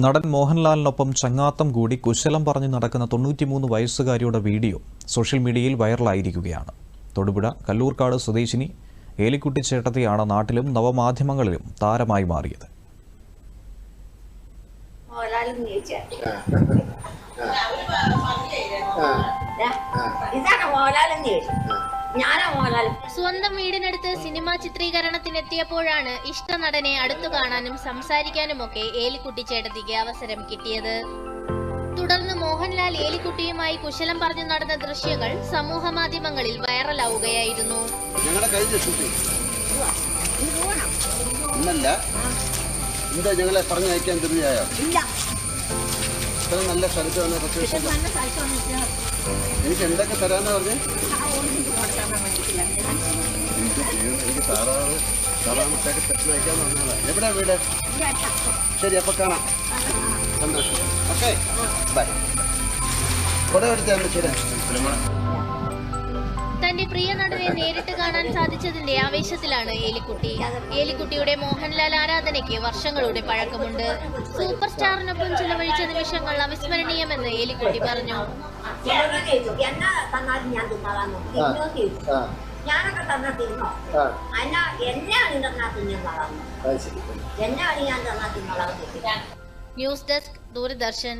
നടൻ മോഹൻലാലിനൊപ്പം ചങ്ങാത്തം കൂടി കുശലം പറഞ്ഞു നടക്കുന്ന തൊണ്ണൂറ്റിമൂന്ന് വയസ്സുകാരിയുടെ വീഡിയോ സോഷ്യൽ മീഡിയയിൽ വൈറലായിരിക്കുകയാണ്. തൊടുപുഴ കല്ലൂർക്കാട് സ്വദേശിനി ഏലിക്കുട്ടി ചേട്ടത്തിയാണ് നാട്ടിലും നവമാധ്യമങ്ങളിലും താരമായി മാറിയത്. ഇതാണ് ചോദിച്ചു ഞാനാ മോഹൻലാൽ. സ്വന്തം വീടിനടുത്ത് സിനിമാ ചിത്രീകരണത്തിനെത്തിയപ്പോഴാണ് ഇഷ്ട നടനെ അടുത്തു കാണാനും സംസാരിക്കാനും ഒക്കെ ഏലിക്കുട്ടി ചേട്ടത്തിക്ക് അവസരം കിട്ടിയത്. തുടർന്ന് മോഹൻലാൽ ഏലിക്കുട്ടിയുമായി കുശലം പറഞ്ഞു നടന്ന ദൃശ്യങ്ങൾ സമൂഹ മാധ്യമങ്ങളിൽ വൈറലാവുകയായിരുന്നു. ഇന്നല്ല. എന്താ ഞങ്ങളെ പറഞ്ഞയക്കാൻ ധൃതിയായോ ഇല്ല. ഇത്ര നല്ല സ്ഥലത്ത് വന്ന കുറച്ച് എനിക്ക് എന്തൊക്കെ തരാന്ന് പറഞ്ഞു? എനിക്ക് താറാവ് താറാമുട്ടൊക്കെ പെട്ടെന്ന് അയക്കാന്ന് പറഞ്ഞാൽ എവിടെ വീട്? ശരി അപ്പൊ കാണാം. സന്തോഷം. ഓക്കെ. ബൈ. കൊടുത്തേ ശരി തന്റെ പ്രിയ നടനെ നേരിട്ട് കാണാൻ സാധിച്ചതിന്റെ ആവേശത്തിലാണ് ഏലിക്കുട്ടി. ഏലിക്കുട്ടിയുടെ മോഹൻലാൽ ആരാധനയ്ക്ക് വർഷങ്ങളുടെ പഴക്കമുണ്ട്. സൂപ്പർ സ്റ്റാറിനൊപ്പം ചിലവഴിച്ച നിമിഷങ്ങൾ അവിസ്മരണീയമെന്ന് ഏലിക്കുട്ടി പറഞ്ഞു. ഞാനൊക്കെ തന്നാ തിന്നോ എന്നെയാണ് തന്നാ എന്നെയാണ് ഞാൻ തന്നാ ന്യൂസ് ഡെസ്ക് ദൂരദർശൻ.